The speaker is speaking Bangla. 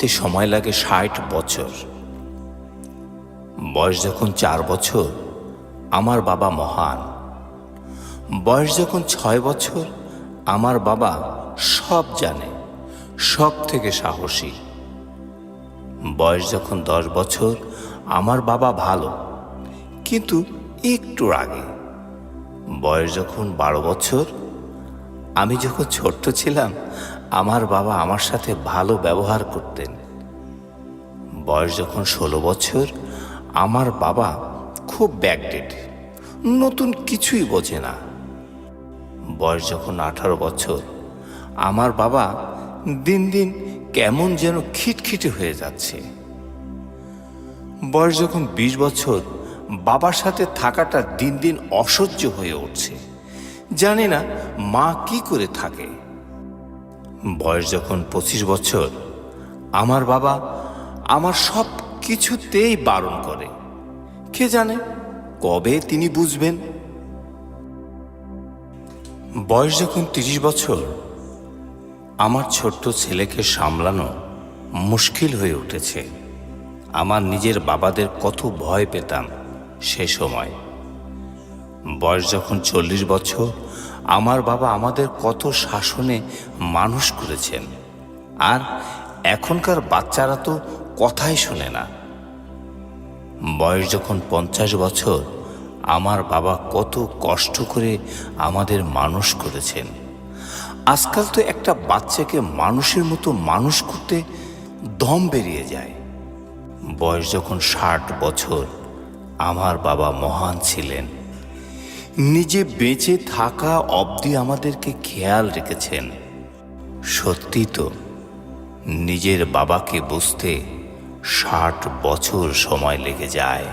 চিনতে সময় লাগে ষাট বছর। বয়স যখন চার বছর, আমার বাবা মহান। বয়স যখন ছয় বছর, আমার বাবা সব জানে, সব থেকে সাহসী। বয়স যখন দশ বছর, আমার বাবা ভালো, কিন্তু একটু আগে বয়স যখন বারো বছর, আমি যখন ছোট্ট ছিলাম আমার বাবা আমার সাথে ভালো ব্যবহার করতেন। বয়স যখন ষোলো বছর, আমার বাবা খুব ব্যাকডেট নতুন কিছুই বোঝে না। বয়স যখন আঠারো বছর, আমার বাবা দিন দিন কেমন যেন খিটখিটে হয়ে যাচ্ছে। বয়স যখন বিশ বছর, বাবার সাথে থাকাটা দিন দিন অসহ্য হয়ে উঠছে। জানি না মা কি করে থাকে। বয়স যখন পঁচিশ বছর, আমার বাবা আমার সব কিছুতেই বারণ করে। কে জানে কবে তিনি বুঝবেন? বয়স যখন তিরিশ বছর, আমার ছোট্ট ছেলেকে সামলানো মুশকিল হয়ে উঠেছে। আমার নিজের বাবাদের কত ভয় পেতাম সে সময়। বয়স যখন চল্লিশ বছর আমার বাবা আমাদের কত শাসনে মানুষ করেছেন। আর এখনকার বাচ্চারা তো কথাই শোনে না। বয়স যখন পঞ্চাশ বছর, আমার বাবা কত কষ্ট করে আমাদের মানুষ করেছেন। আজকাল তো একটা বাচ্চাকে মানুষের মতো মানুষ করতে দম বেরিয়ে যায়। বয়স যখন ষাট বছর, আমার বাবা মহান ছিলেন। নিজে বেঁচে থাকা অবধি আমাদেরকে খেয়াল রেখেছেন। সত্যি তো, নিজের বাবাকে বুঝতে ষাট বছর সময় লেগে যায়।